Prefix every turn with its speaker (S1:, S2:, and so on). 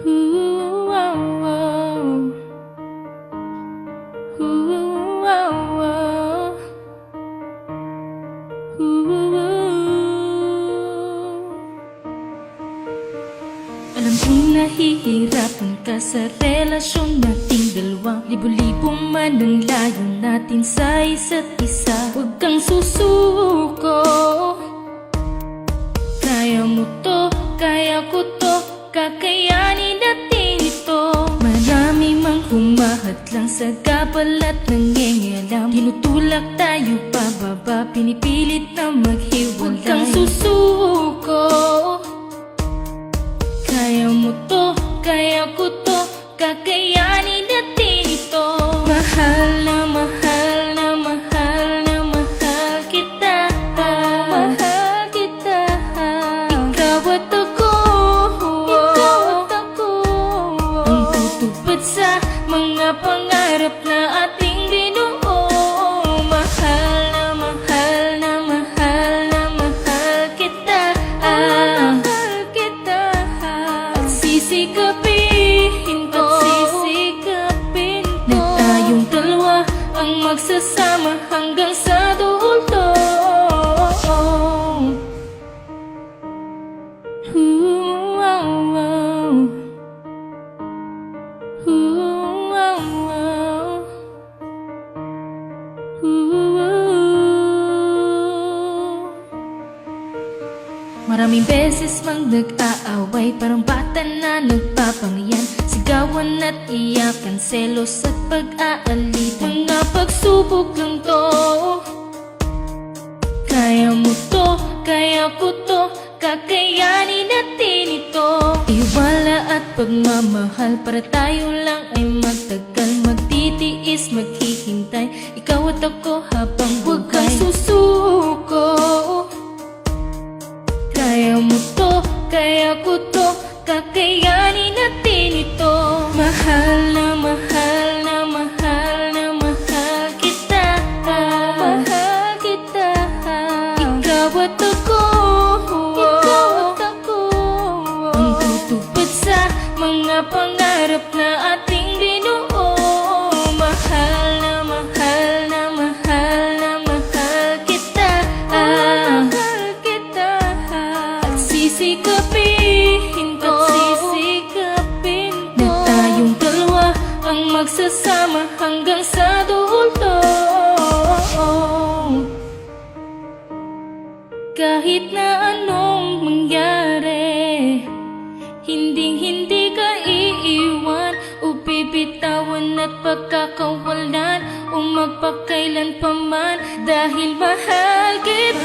S1: Alam kong nahihirapan ka sa relasyon nating dalawa. Libo-libo man ang layo natin sa isa't isa. Huwag kang susuko. Kaya mo to, kaya ko to Kakayanin sa gabal at nangingialam Tinutulak tayo pababa. Pinipilit na maghiwalay. Huwag kang susuko. Kaya mo to, kaya ko to Kakayanin sisikapin ko. At sisikapin ko. Na tayong dalawa ang magsasama hanggang sa Maraming beses mang nag-aaway Parang bata na nagpapangayan Sigawan at iyakan Selos at pag-aalitan Mga pagsubok lang to. Kaya mo to, kaya ko to Kakayanin natin ito. Iwala at pagmamahal Para tayo lang ay magtagal. Magtitiis, maghihintay. Ikaw at ako habang Ikaw at ako. Ikaw at ako. Ang tutupad sa mga pangarap na ating binuo. Mahal na mahal na mahal na mahal kita. Mahal kita. At sisikapin ko. At sisikapin ko. Na tayong dalawa ang magsasama hanggang sa dulo Kahit na anong mangyari Hinding hindi ka iiwan O bibitawan at pagkakawalan O magpakailan pa Dahil mahal kita